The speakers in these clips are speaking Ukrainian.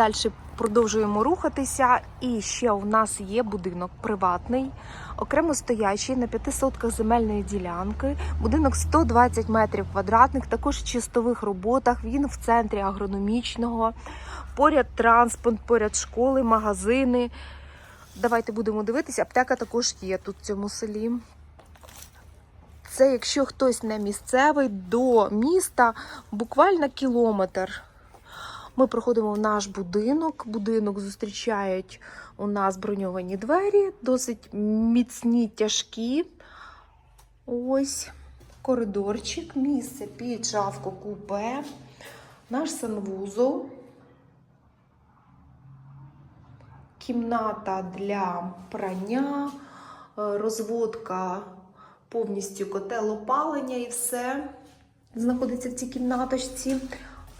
Далі продовжуємо рухатися. І ще у нас є будинок приватний, окремо стоячий на п'яти сотках земельної ділянки. Будинок 120 метрів квадратних, також в чистових роботах. Він в центрі агрономічного. Поряд транспорт, поряд школи, магазини. Давайте будемо дивитися. Аптека також є тут в цьому селі. Це якщо хтось не місцевий, до міста буквально кілометр. Ми проходимо в наш будинок. Будинок зустрічають у нас броньовані двері, досить міцні, тяжкі. Ось коридорчик, місце під шафку купе, наш санвузол, кімната для прання, е, розводка повністю котел опалення і все знаходиться в цій кімнаточці.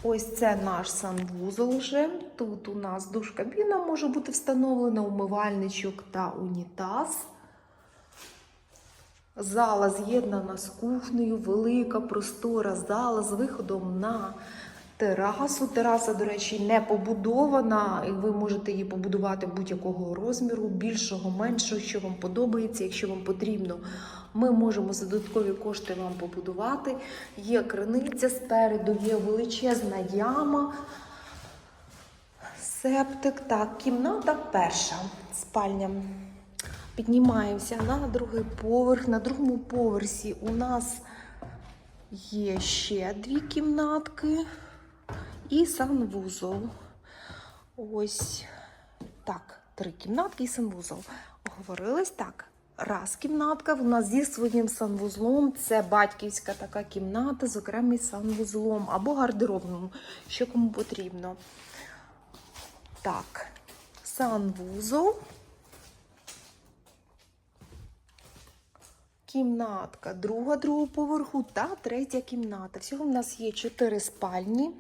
Ось це наш санвузол вже. Тут у нас душ-кабіна може бути встановлена, умивальничок та унітаз. Зала з'єднана з кухнею, велика простора зала з виходом на терасу. Тераса, до речі, не побудована, і ви можете її побудувати будь-якого розміру, більшого, меншого, що вам подобається, якщо вам потрібно. Ми можемо за додаткові кошти вам побудувати. Є криниця спереду, є величезна яма. Септик, так, кімната перша спальня. Піднімаємося на другий поверх. На другому поверсі у нас є ще дві кімнатки і санвузол. Ось так, три кімнатки і санвузол. Оговорились так. Раз кімнатка, вона зі своїм санвузлом. Це батьківська така кімната з окремим санвузлом або гардеробним, що кому потрібно. Так, санвузол. Кімнатка, друга другого поверху та третя кімната. Всього в нас є чотири спальні.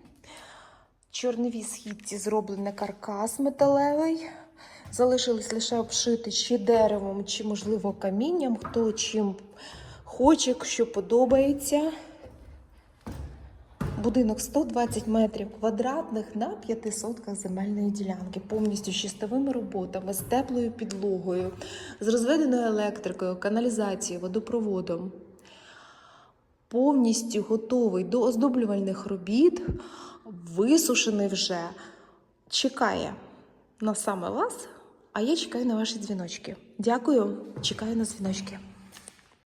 Чорнові східці зроблений каркас металевий. Залишилось лише обшити чи деревом, чи, можливо, камінням, хто чим хоче, що подобається. Будинок 120 метрів квадратних на 5 сотках земельної ділянки, повністю з чистовими роботами, з теплою підлогою, з розведеною електрикою, каналізацією, водопроводом. Повністю готовий до оздоблювальних робіт, висушений вже, чекає на саме вас, а я чекаю на ваші дзвіночки. Дякую, чекаю на дзвіночки.